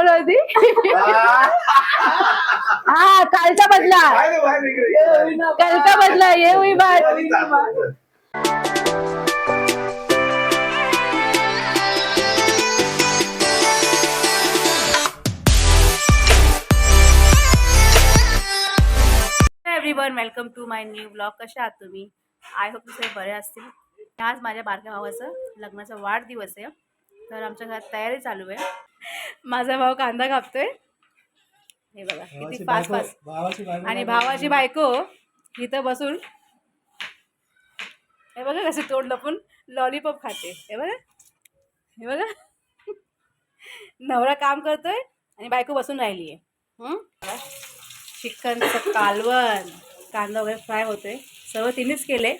बोलत होती हा कालचा बदला. कालचा बदला ये हुई बात everyone welcome to my new blog कशा आहात तुम्ही? आय होप तुम्ही बरे असतील. आज माझ्या बारक्या भावाचं लग्नाचा वाढदिवस आहे. तर आमच्या घरात तयारी चालू आहे. माझा भाऊ कांदा कापतोय. हे बघा किती फास्ट फास्ट. आणि भावाची बायको इथं बसून हे बघा कसं तोंड लपून लॉलीपॉप खाते. हे बघा. हे बघा. नवरा काम करतोय आणि बायको बसून राहिली आहे. चिकनचं कालवण कांदा वगैरे फ्राय होतोय. सर्व तिनेच केले.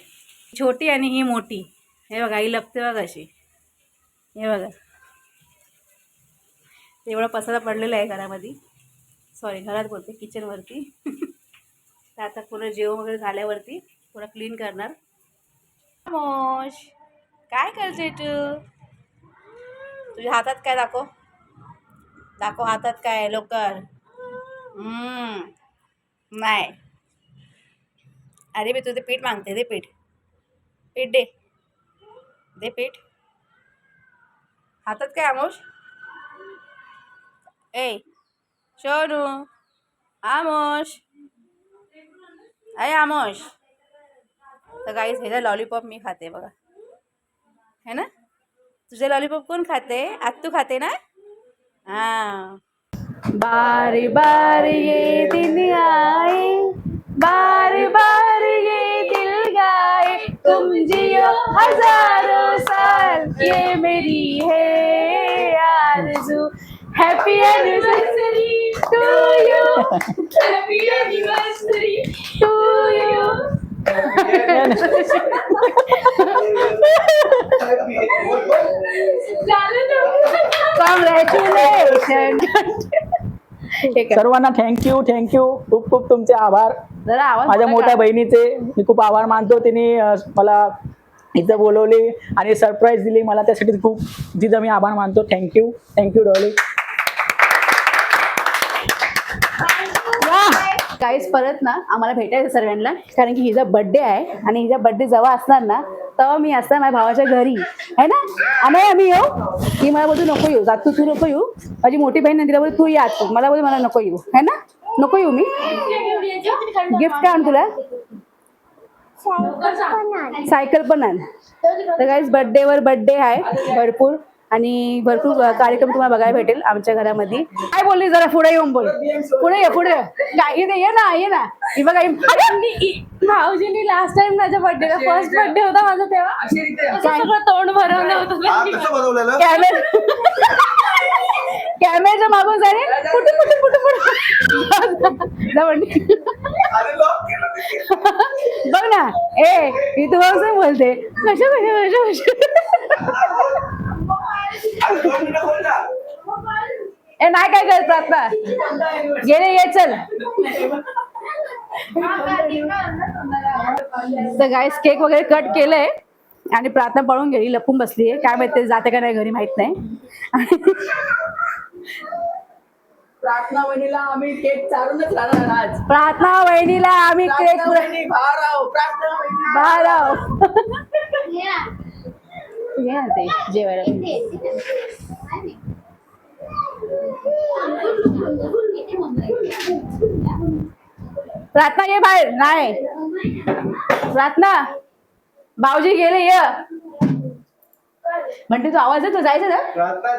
छोटी आणि ही मोठी. हे बघा ही लपते बघा अशी. हे बघा. एवढा पसारा पडलेला आहे घरामध्ये. सॉरी घरात बोलते किचनवरती तर आता पूर्ण जेवण वगैरे झाल्यावरती थोडं क्लीन करणार. मोश काय करते तू? तुझ्या हातात काय दाखव. दाखव हातात काय लवकर. नाही. अरे मी तुझे पीठ मागते दे पीठ. पीठ दे. दे पीठ. हातात काय आमोश? ए शोनू आमोश. अरे आमोश. तर गाईस ह्याचा लॉलीपॉप मी खाते बघा. है ना? तुझे लॉलीपॉप कोण खाते? आत्तू खाते ना? हां. बारी बारी ये दिन आए बारी बारी ये दिल गाए तुम जियो हजारों साल ये मेरी है आरज़ू। Happy anniversary to you happy anniversary to you सर्वांना थँक्यू थँक्यू खूप खूप तुमचे आभार. जरा आवाज माझ्या मोठा मोठ्या. बहिणीचे मी खूप आभार मानतो. तिने मला इथं बोलवले आणि सरप्राईज दिली. मला त्यासाठी खूप तिथं मी आभार मानतो. थँक्यू थँक्यू डॉली काहीच परत ना आम्हाला भेटायचं सर्वांना. कारण की हिचा बर्थडे आहे आणि हिचा बर्थडे जेव्हा असणार ना तेव्हा मी असणार माझ्या भावाच्या घरी. आहे ना? आम्ही आम्ही येऊ? की मला बोलतो नको येऊ. जात तू तू नको येऊ. माझी मोठी बहीण तिला बोलते तू या तू. मला बोलते मला नको येऊ. है ना? नको येऊ मी. गिफ्ट काय आण तुला? सायकल पण आण. तर काहीच बर्थडेवर बर्थडे आहे भरपूर. आणि भरपूर कार्यक्रम तुम्हाला बघायला भेटेल आमच्या घरामध्ये. काय बोलली जरा पुढे येऊन बोल. पुढे ये पुढे ये. काय ये ना ये ना. ही बघा भाऊजींनी लास्ट टाइम माझ्या बर्थडेला फर्स्ट बर्थडे होता माझा तेव्हा. असं सगळं तोंड भरवलं होतं. कॅमेरा कॅमेराच्या मागून जाणे? कुठे कुठे कुठे कुठे. बघ ना. ए मी तुम्हाला बोलते? कशा कशा कशा कशा ए नाही काय करत प्रार्थना गेले ये चल. तर गाईस केक वगैरे कट केलंय. आणि प्रार्थना पळून गेली लपून बसली काय माहीत जाते का नाही घरी माहीत नाही. प्रार्थना बहिणीला आम्ही केक चालूनच राहणार आज. प्रार्थना वहिनीला आम्ही केक बाहेर आहो. ये. ना ते जेवायला. प्रार्थना ये बाहेर नाही. प्रार्थना. भाऊजी गेले ये. म्हणते तू आवाज येतो जायचं ना प्रार्थना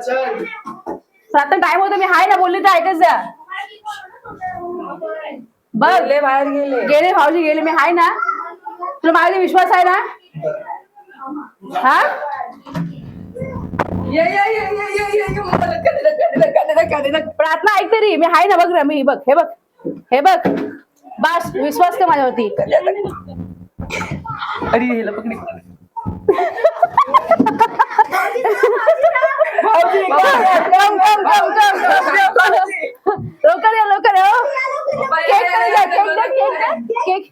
टाइम होतो मी हाय ना बोलली तर ऐकच द्या. बघ बाहेर गेले. गेले भाऊजी गेले. मी हाय ना. तुला माझा विश्वास आहे ना? हा? प्रार्थना ऐक तरी मी हाय ना बघ ना मी बघ हे बघ हे बघ. बस विश्वास कर माझ्यावरती. अरे हिला पकडी कम, कम, कम, कम, कम, कम. लवकर या लवकर या, हो. केक केक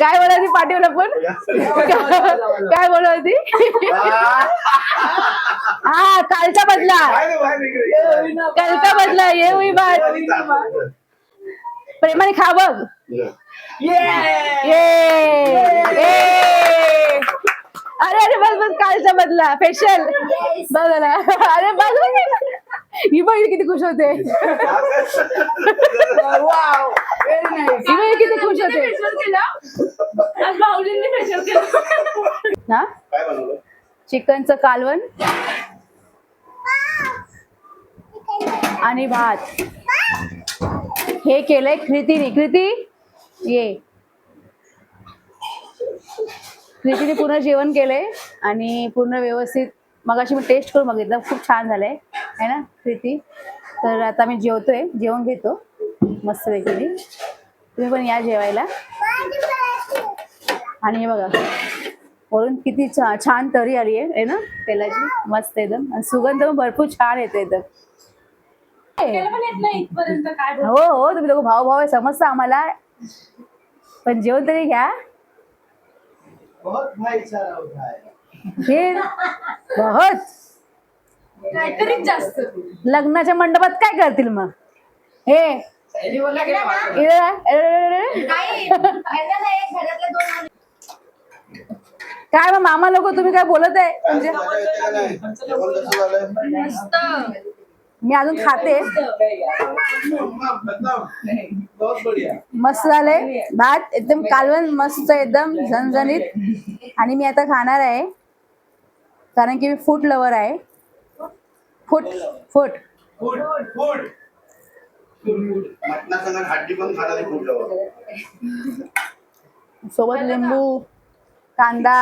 काय बोलायची होती पाठीवर पण काय बोलायची? हा कालचा बदला. कालचा बदला ये हुई बात प्रेमाने खा बघ. अरे अरे बस बस कालचा बदला फेशियल बघ ना. अरे बघ बघ. ही किती खुश होते. ही किती खुश होते. आज भाऊजींनी फेशियल केलं. ना काय बनवलं? चिकनचं कालवण. आणि भात. हे केलंय कृतीने. कृती? ये. कृतीने पूर्ण जेवण केलंय आणि पूर्ण व्यवस्थित मगाशी मी टेस्ट करून बघितलं. खूप छान झालंय. है ना कृती तर आता मी जेवतोय. जेवण घेतो. मस्त वेगळी तुम्ही पण या जेवायला. आणि हे बघा वरून किती छा- छान तरी आली आहे. ना तेलाची. मस्त एकदम. आणि सुगंध पण भरपूर छान येते एकदम. हो हो तुम्ही भाऊ भाऊ आहे. समजतं आम्हाला. पण जेवण तरी घ्या. बहुत भाईचारा होता है. हे बहुत. काहीतरीच जास्त. लग्नाच्या मंडपात काय करतील मग? हे. इकडे जा. अरे. काय मग मामा लोक तुम्ही काय बोलत आहे? म्हणजे जेवण कसं मी अजून खाते. बहुत बढ़िया मस्त झालंय. भात एकदम कालवण मस्त एकदम झणझणीत. आणि मी आता खाणार आहे. कारण की मी फूड लवर आहे. फूट फूट फूड फूड मटणा संग हड्डी पण खाणारी फूड लवर सोबत लिंबू कांदा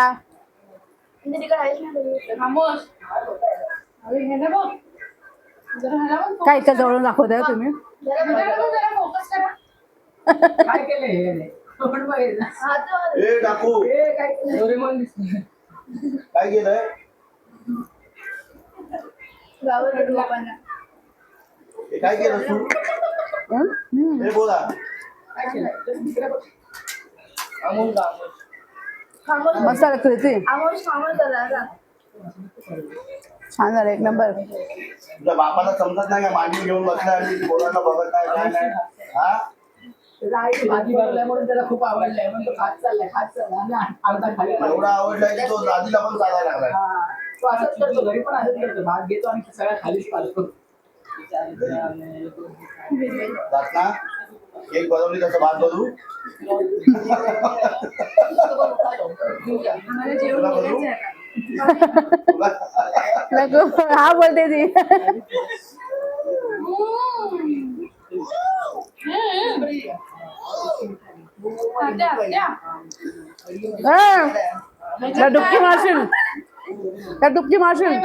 काय इतकं जवळून दाखवताय हो तुम्ही? जरा बघा बघ, जरा फोकस करा ए डाकू. काय केलंय? हे काय केलं तू? हं? हं. हे बोला मस्त झालं कृती छान झालं. एक नंबर. तुझ्या बापाला समजत नाही का? मांडी घेऊन बसलाय आणि बोलायला बघत नाही काय नाही. हा? त्याला खूप आवडलंय. म्हणून तो खात चाललाय खात चाललाय. आणि अर्धा खाली. एवढा आवडलाय की तो दादीला पण चालायला लागलाय. हा. तो असंच करतो घरी पण असंच करतो. भात घेतो आणि सगळ्या खालीच पालतो जात ना केक बनवली तसं भात बनवू? तुला बनवू? तुला- नको. हा बोलते ती. त्या डुबकी मारशील त्या डुबकी मारशील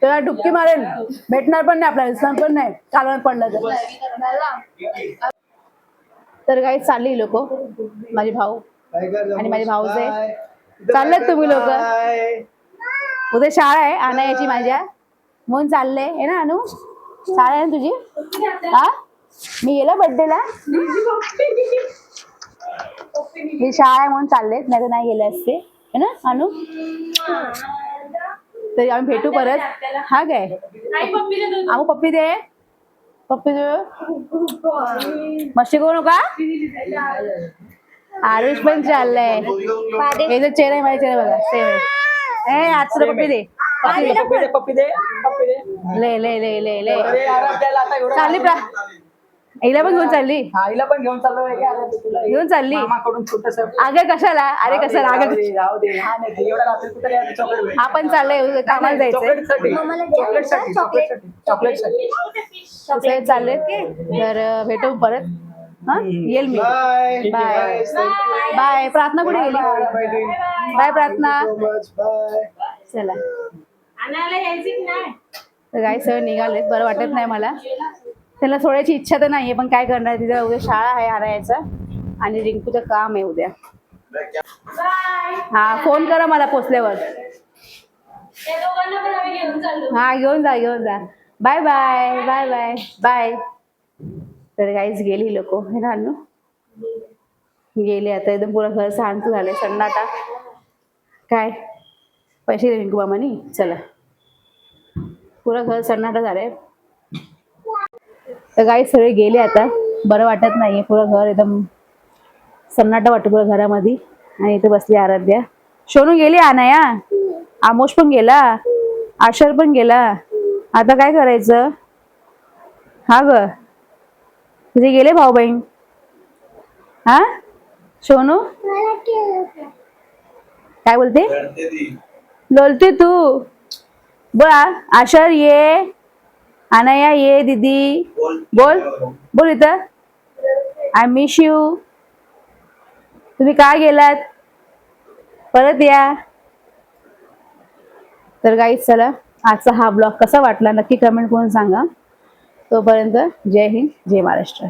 त्याला डुबकी मारेल भेटणार पण नाही आपल्याला पण नाही. कालवण पडलं तर. तर काही चालली लोक. माझे भाऊ. आणि माझे भाऊजे. चाललेत तुम्ही लोक? उद्या शाळा आहे आणायची माझ्या. म्हणून चालले. आहे ना अनु? शाळा आहे ना तुझी? हा? मी गेलो बर्थडेला मी शाळा आहे म्हणून चालले नाही तर नाही गेले असते. है ना अनु? तरी आम्ही भेटू परत. हा काय? आई पप्पी देतो तू. आमू पप्पी दे. पप्पी दे मस्ती करू नका? आरुष पण चाललंय. हे जो चेहरा आहे माझ्या चेहरा बघा. सेम ए आज तुला पप्पी दे. पप्पी दे. पप्पी दे ले ले ले ले ले. चालली प्रा हिला पण घेऊन चालली. आईला पण घेऊन चाललो आहे. का? अरे तुला घेऊन चालली. मामाकडून छोटस अगं कशाला? अरे कशाला? अगं दे. एवढा रात्री कुठे चॉकलेट. हा पण चाललंय कामाला जायचंय. चॉकलेटसाठी. चाललंय तर भेटू परत. हा? येईल मी. बाय बाय बाय प्रार्थना कुठे गेली? बाय प्रार्थना. चला. तर काय सगळं निघालेत. बरं वाटत नाही मला. त्याला सोडायची इच्छा तर नाहीये पण काय करणार तिथं? उद्या शाळा आहे आणायचं आणि रिंकूचं काम आहे उद्या. हा फोन करा मला पोचल्यावर. हा घेऊन जा घेऊन जा. Bye bye bye bye bye तर काहीच गेली लोक हे ना गेले आता एकदम पुरा घर शांत झाले सन्नाटा. काय? पैसे रिंकू मामानी चला. पुरा घर सन्नाटा झालाय. तर काही सगळे गेले आता. बरं वाटत नाही पुरं घर एकदम सन्नाटा वाटतं पुरं घरामध्ये. आणि इथे बसली आराध्या. सोनू गेली अनाया आमोश पण गेला? आशर पण गेला? आता काय करायचं? हा ग. तुझे गेले भाऊ बहीण हा? सोनू काय बोलते? लोलते तू. बोला आशर ये. अनाया ये दीदी. बोल. बोल. इथं. आय मिस यू तुम्ही का गेलात? परत या. तर गाईच चला आजचा हा ब्लॉग कसा वाटला नक्की कमेंट करून सांगा. तोपर्यंत जय हिंद जय महाराष्ट्र.